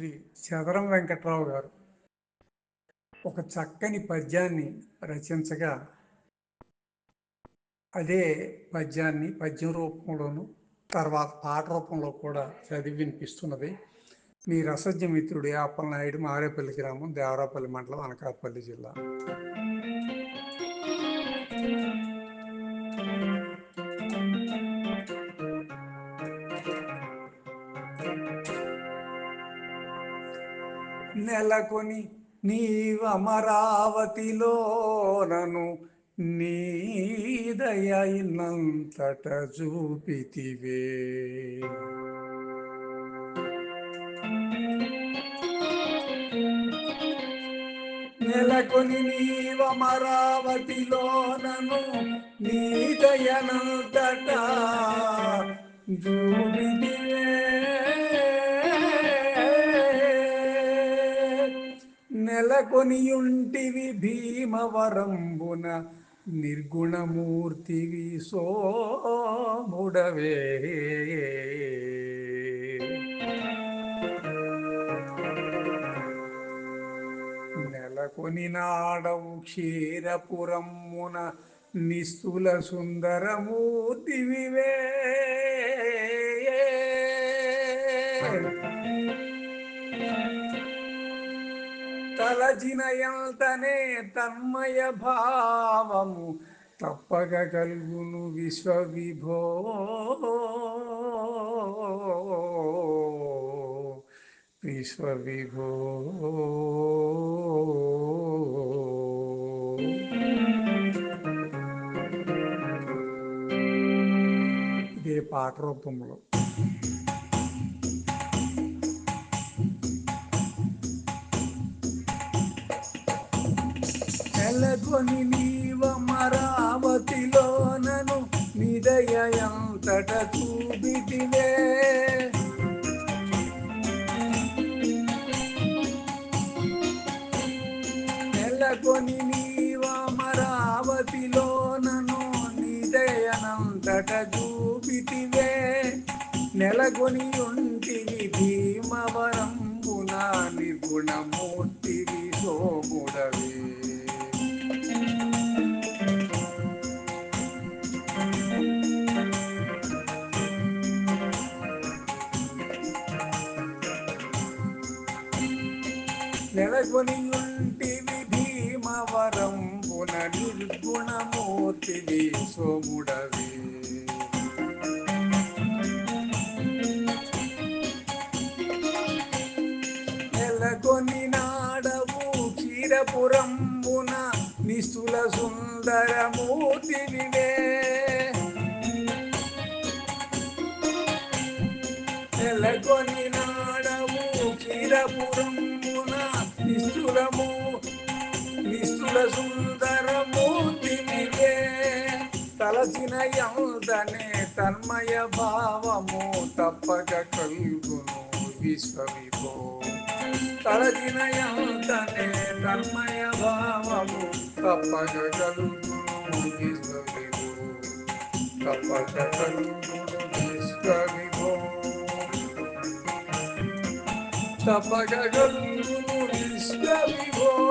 శ్రీ చదరం వెంకట్రావు గారు ఒక చక్కని పద్యాన్ని రచించగా అదే పద్యాన్ని పద్యం రూపంలోను తర్వాత పాట రూపంలో కూడా చదివి వినిపిస్తున్నది. మీ రసజ్ఞ మిత్రుడు ఆపలనాయుడు మారేపల్లి గ్రామం దేవరాపల్లి మండలం అనకాపల్లి జిల్లా. నెలకొని నీవమరావతిలోనను నీదయ చూపితివే. నెలకొని నీవమరావతిలో నను నీదయనంతట నెలకొనియుంటివి భీమవరంబున నిర్గుణమూర్తివి సోముడవే. నెలకొని నాడవు క్షీరపురమ్మున నిస్తుల సుందరమూర్తివివే. తలచినయంతనే తన్మయ భావము తప్పక కలుగును విశ్వవిభో. విశ్వవిభో. ఇదే పాట రూపంలో. నెలకొని నీవమరావతిలో నను నిదయంతట చూపితివే నెలకొని నీవమరావతిలో నను నిదయనంతట చూపితివే నెలకొని ఉంటివి భీమవరంబున నిపుణమూర్తివి సోముడవే. నెలకొని భీమవరం పున నిర్గుణమూర్తివి సోముడవి. నెలకొని నాడవు క్షీరపురంబున నిస్తుల సుందరమూర్తివివే నెలకొని నాడవు క్షీరపురంబున నిస్తులము నిస్తుల సుందరమూర్తివివే తలసిన యందనే తన్మయ భావము తప్పక కలుగును విశ్వవిభో. తలచిన యందనే తన్మయ భావము తప్పక కలుగును విశ్వవిభో. తప్పక కలుగును విశ్వవిభో. తప్పక కలుగును విశ్వవిభో